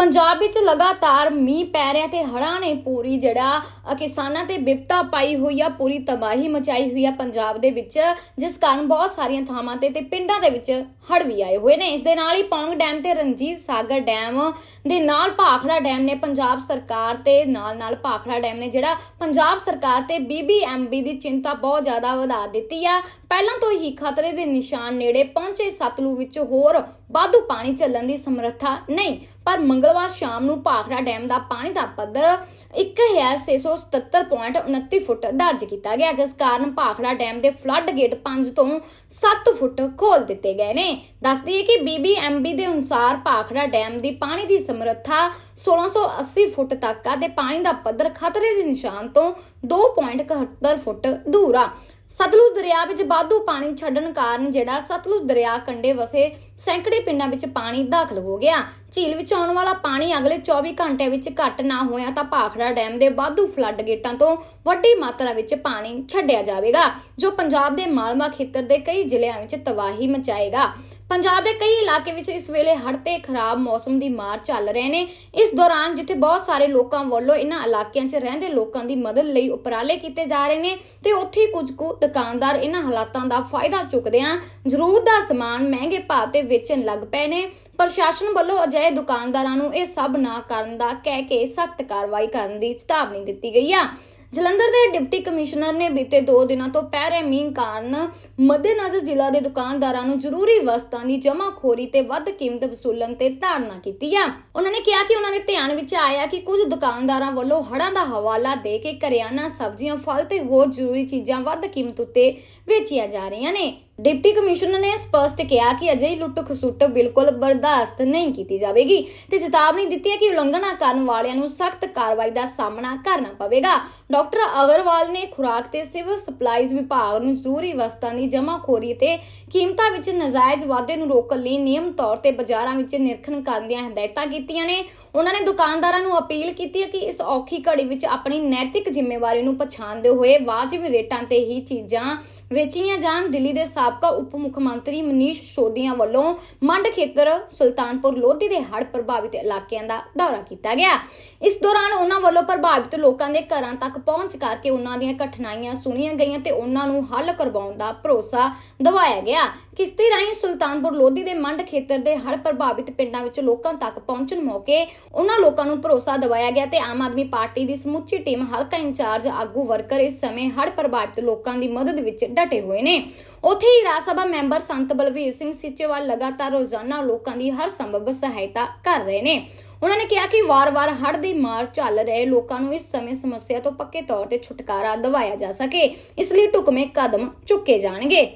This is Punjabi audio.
ਪੰਜਾਬ ਵਿੱਚ ਲਗਾਤਾਰ ਮੀਂਹ ਪੈ ਰਿਹਾ ਤੇ ਹੜ੍ਹਾਂ ਨੇ ਪੂਰੀ ਜਿਹੜਾ ਕਿਸਾਨਾਂ ਤੇ ਵਿਪਤਾ ਪਾਈ ਹੋਈ ਆ, ਪੂਰੀ ਤਬਾਹੀ ਮਚਾਈ ਹੋਈ ਆ ਪੰਜਾਬ ਦੇ ਵਿੱਚ, ਜਿਸ ਕਾਰਨ ਬਹੁਤ ਸਾਰੀਆਂ ਥਾਵਾਂ ਤੇ ਤੇ ਪਿੰਡਾਂ ਦੇ ਵਿੱਚ ਹੜ੍ਹ ਵੀ ਆਏ ਹੋਏ ਨੇ। ਇਸ ਦੇ ਨਾਲ ਹੀ ਪੌਂਗ ਡੈਮ ਤੇ ਰਣਜੀਤ ਸਾਗਰ ਡੈਮ ਦੇ ਨਾਲ ਭਾਖੜਾ ਡੈਮ ਨੇ ਪੰਜਾਬ ਸਰਕਾਰ ਤੇ ਨਾਲ ਨਾਲ ਭਾਖੜਾ ਡੈਮ ਨੇ ਜਿਹੜਾ ਪੰਜਾਬ ਸਰਕਾਰ ਤੇ ਬੀਬੀਐਮਬੀ ਦੀ ਚਿੰਤਾ ਬਹੁਤ ਜ਼ਿਆਦਾ ਵਧਾ ਦਿੱਤੀ ਆ। ਪਹਿਲਾਂ ਤੋਂ ਹੀ ਖਤਰੇ ਦੇ ਨਿਸ਼ਾਨ ਨੇੜੇ ਪਹੁੰਚੇ ਸਤਲੁਜ ਵਿੱਚ ਹੋਰ ਵਾਧੂ ਪਾਣੀ ਚੱਲਣ ਦੀ ਸਮਰੱਥਾ ਨਹੀਂ, ਪਰ ਮੰਗਲਵਾਰ ਸ਼ਾਮ ਨੂੰ ਭਾਖੜਾ ਡੈਮ ਦਾ ਪਾਣੀ ਦਾ ਪੱਧਰ 1677.29 ਫੁੱਟ ਦਰਜ ਕੀਤਾ ਗਿਆ, ਜਿਸ ਕਾਰਨ ਭਾਖੜਾ ਡੈਮ ਦੇ ਫਲੱਡ ਗੇਟ 5 ਤੋਂ 7 ਫੁੱਟ ਖੋਲ ਦਿੱਤੇ ਗਏ ਨੇ। ਦੱਸਦੀ ਹੈ ਕਿ ਬੀਬੀਐਮਬੀ ਦੇ ਅਨੁਸਾਰ ਭਾਖੜਾ ਡੈਮ ਦੀ ਪਾਣੀ ਦੀ ਸਮਰੱਥਾ 1680 ਫੁੱਟ ਤੱਕ ਆ ਤੇ ਪਾਣੀ ਦਾ ਪੱਧਰ ਖਤਰੇ ਦੇ ਨਿਸ਼ਾਨ ਤੋਂ 2.71 ਫੁੱਟ ਦੂਰ ਆ। ਸਤਲੁਜ ਦਰਿਆ ਵਿੱਚ ਵਾਧੂ ਪਾਣੀ ਛੱਡਣ ਕਾਰਨ ਜਿਹੜਾ ਸਤਲੁਜ ਦਰਿਆ ਕੰਢੇ ਵਸੇ ਸੈਂਕੜੇ ਪਿੰਡਾਂ ਵਿੱਚ ਪਾਣੀ ਦਾਖਲ ਹੋ ਗਿਆ। ਝੀਲ ਵਿੱਚ ਆਉਣ ਵਾਲਾ ਪਾਣੀ ਅਗਲੇ 24 ਘੰਟਿਆਂ ਵਿੱਚ ਘੱਟ ਨਾ ਹੋਇਆ ਤਾਂ ਭਾਖੜਾ ਡੈਮ ਦੇ ਵਾਧੂ ਫਲੱਡ ਗੇਟਾਂ ਤੋਂ ਵੱਡੀ ਮਾਤਰਾ ਵਿੱਚ ਪਾਣੀ ਛੱਡਿਆ ਜਾਵੇਗਾ, ਜੋ ਪੰਜਾਬ ਦੇ ਮਾਲਵਾ ਖੇਤਰ ਦੇ ਕਈ ਜ਼ਿਲ੍ਹਿਆਂ ਵਿੱਚ ਤਬਾਹੀ ਮਚਾਏਗਾ। ਪੰਜਾਬ ਦੇ ਕਈ ਇਲਾਕੇ ਵਿੱਚ ਇਸ ਵੇਲੇ ਹੜ੍ਹ ਤੇ ਖਰਾਬ ਮੌਸਮ ਦੀ ਮਾਰ ਚੱਲ ਰਹੇ ਨੇ। ਇਸ ਦੌਰਾਨ ਜਿੱਥੇ ਬਹੁਤ ਸਾਰੇ ਲੋਕਾਂ ਵੱਲੋਂ ਇਹਨਾਂ ਇਲਾਕਿਆਂ 'ਚ ਰਹਿੰਦੇ ਲੋਕਾਂ ਦੀ ਮਦਦ ਲਈ ਉਪਰਾਲੇ ਕੀਤੇ ਜਾ ਰਹੇ ਨੇ ਤੇ ਉੱਥੇ ਕੁਝ ਕੁ ਦੁਕਾਨਦਾਰ ਇਹਨਾਂ ਹਾਲਾਤਾਂ ਦਾ ਫਾਇਦਾ ਚੁੱਕਦੇ ਆ। ਜ਼ਰੂਰਤ ਦਾ ਸਮਾਨ ਮਹਿੰਗੇ ਭਾਅ ਤੇ ਵੇਚਣ ਲੱਗ ਪਏ ਨੇ। ਪ੍ਰਸ਼ਾਸਨ ਵੱਲੋਂ ਅਜਿਹੇ ਦੁਕਾਨਦਾਰਾਂ ਨੂੰ ਇਹ ਸਭ ਨਾ ਕਰਨ ਦਾ ਕਹਿ ਕੇ ਸਖਤ ਕਾਰਵਾਈ ਕਰਨ ਦੀ ਚੇਤਾਵਨੀ ਦਿੱਤੀ ਗਈ ਆ। ਜਲੰਧਰ ਦੇ ਡਿਪਟੀ ਕਮਿਸ਼ਨਰ ਨੇ ਬੀਤੇ 2 ਦਿਨਾਂ ਤੋਂ ਪੈ ਰਹੇ ਮੀਂਹ ਕਾਰਨ ਮੱਦੇਨਜ਼ਰ ਜ਼ਿਲ੍ਹਾ ਦੇ ਦੁਕਾਨਦਾਰਾਂ ਨੂੰ ਜ਼ਰੂਰੀ ਵਸਤਾਂ ਦੀ ਜਮ੍ਹਾਖੋਰੀ ਤੇ ਵੱਧ ਕੀਮਤ ਵਸੂਲਣ ਤੇ ਧਾਰਨਾ ਕੀਤੀ ਆ। ਉਹਨਾਂ ਨੇ ਕਿਹਾ ਕਿ ਉਹਨਾਂ ਦੇ ਧਿਆਨ ਵਿੱਚ ਆਇਆ ਕਿ ਕੁਝ ਦੁਕਾਨਦਾਰਾਂ ਵੱਲੋਂ ਹੜ੍ਹਾਂ ਦਾ ਹਵਾਲਾ ਦੇ ਕੇ ਕਰਿਆਨਾ, ਸਬਜ਼ੀਆਂ, ਫਲ ਤੇ ਹੋਰ ਜ਼ਰੂਰੀ ਚੀਜ਼ਾਂ ਵੱਧ ਕੀਮਤ ਉੱਤੇ ਵੇਚੀਆਂ ਜਾ ਰਹੀਆਂ ਨੇ। ਡਿਪਟੀ ਕਮਿਸ਼ਨਰ ਨੇ ਸਪਸ਼ਟ ਕਿਹਾ ਕਿ ਅਜਿਹੀ ਲੁੱਟ ਖਸੁੱਟ ਬਿਲਕੁਲ ਬਰਦਾਸ਼ਤ ਨਹੀਂ ਕੀਤੀ ਜਾਵੇਗੀ ਤੇ ਚੇਤਾਵਨੀ ਦਿੱਤੀ ਹੈ ਕਿ ਉਲੰਘਣਾ ਕਰਨ ਵਾਲਿਆਂ ਨੂੰ ਸਖਤ ਕਾਰਵਾਈ ਦਾ ਸਾਹਮਣਾ ਕਰਨਾ ਪਵੇਗਾ। ਡਾਕਟਰ ਅਗਰਵਾਲ ਨੇ ਖੁਰਾਕ ਤੇ ਸਿਵਲ ਸਪਲਾਈਜ਼ ਵਿਭਾਗ ਨੂੰ ਜ਼ਰੂਰੀ ਵਸਤਾਂ ਦੀ ਜਮ੍ਹਾਖੋਰੀ ਤੇ ਕੀਮਤਾਂ ਵਿੱਚ ਨਜਾਇਜ਼ ਵਾਧੇ ਨੂੰ ਰੋਕਣ ਲਈ ਨਿਯਮ ਤੌਰ ਤੇ ਬਾਜ਼ਾਰਾਂ ਵਿੱਚ ਨਿਰੀਖਣ ਕਰਨ ਦੀਆਂ ਹਦਾਇਤਾਂ ਕੀਤੀਆਂ ਨੇ। ਉਹਨਾਂ ਨੇ ਦੁਕਾਨਦਾਰਾਂ ਨੂੰ ਅਪੀਲ ਕੀਤੀ ਹੈ ਕਿ ਇਸ ਔਖੀ ਘੜੀ ਵਿੱਚ ਆਪਣੀ ਨੈਤਿਕ ਜ਼ਿੰਮੇਵਾਰੀ ਨੂੰ ਪਛਾਣਦੇ ਹੋਏ ਵਾਜਬ ਰੇਟਾਂ ਤੇ ਹੀ ਚੀਜ਼ਾਂ ਵੇਚੀਆਂ ਜਾਣ। ਦਿੱਲੀ ਦੇ ਸਾਬਕਾ ਉਪ ਮੁੱਖ ਮੰਤਰੀ ਮਨੀਸ਼ ਸ਼ੋਦੀਆਂ ਵੱਲੋਂ ਮੰਡ ਖੇਤਰ ਸੁਲਤਾਨਪੁਰ ਲੋਧੀ ਦੇ ਹੜ੍ਹ ਪ੍ਰਭਾਵਿਤ ਇਲਾਕਿਆਂ ਦਾ ਦੌਰਾ ਕੀਤਾ ਗਿਆ। ਇਸ ਦੌਰਾਨ ਉਹਨਾਂ ਵੱਲੋਂ ਪ੍ਰਭਾਵਿਤ ਲੋਕਾਂ ਦੇ ਘਰਾਂ ਤੱਕ ਪਹੁੰਚ ਕਰਕੇ ਉਹਨਾਂ ਦੀਆਂ ਕਠਿਨਾਈਆਂ ਸੁਣੀਆਂ ਗਈਆਂ ਤੇ ਉਹਨਾਂ ਨੂੰ ਹੱਲ ਕਰਵਾਉਣ ਦਾ ਭਰੋਸਾ ਦਿਵਾਇਆ ਗਿਆ। ਕਿਸ਼ਤੀ ਰਾਹੀਂ ਸੁਲਤਾਨਪੁਰ ਲੋਧੀ ਦੇ ਮੰਡ ਖੇਤਰ ਦੇ ਹੜ੍ਹ ਪ੍ਰਭਾਵਿਤ ਪਿੰਡਾਂ ਵਿੱਚ ਲੋਕਾਂ ਤੱਕ ਪਹੁੰਚਣ ਮੌਕੇ ਉਹਨਾਂ ਲੋਕਾਂ ਨੂੰ ਭਰੋਸਾ ਦਿਵਾਇਆ ਗਿਆ ਤੇ ਆਮ ਆਦਮੀ ਪਾਰਟੀ ਦੀ ਸਮੁੱਚੀ ਟੀਮ ਹਲਕਾ ਇੰਚਾਰਜ ਆਗੂ ਵਰਕਰ ਇਸ ਸਮੇਂ ਹੜ੍ਹ ਪ੍ਰਭਾਵਿਤ ਲੋਕਾਂ ਦੀ ਮਦਦ ਵਿੱਚ ਡਟੇ ਹੋਏ ਨੇ। ਉੱਥੇ ਹੀ ਰਾਜ ਸਭਾ ਮੈਂਬਰ ਸੰਤ ਬਲਵੀਰ ਸਿੰਘ ਸਿੱਚੇਵਾਲ ਲਗਾਤਾਰ ਰੋਜ਼ਾਨਾ ਲੋਕਾਂ ਦੀ ਹਰ ਸੰਭਵ ਸਹਾਇਤਾ ਕਰ ਰਹੇ ਨੇ। ਉਹਨਾਂ ਨੇ ਕਿਹਾ ਕਿ ਵਾਰ-ਵਾਰ ਹੜ ਦੀ ਮਾਰ ਚੱਲ ਰਹੇ ਲੋਕਾਂ ਨੂੰ ਇਸ ਸਮੇਂ ਸਮੱਸਿਆ ਤੋਂ ਪੱਕੇ ਤੌਰ ਤੇ ਛੁਟਕਾਰਾ ਦਿਵਾਇਆ ਜਾ ਸਕੇ, ਇਸ ਲਈ ਢੁਕਵੇਂ ਕਦਮ ਚੁੱਕੇ ਜਾਣਗੇ।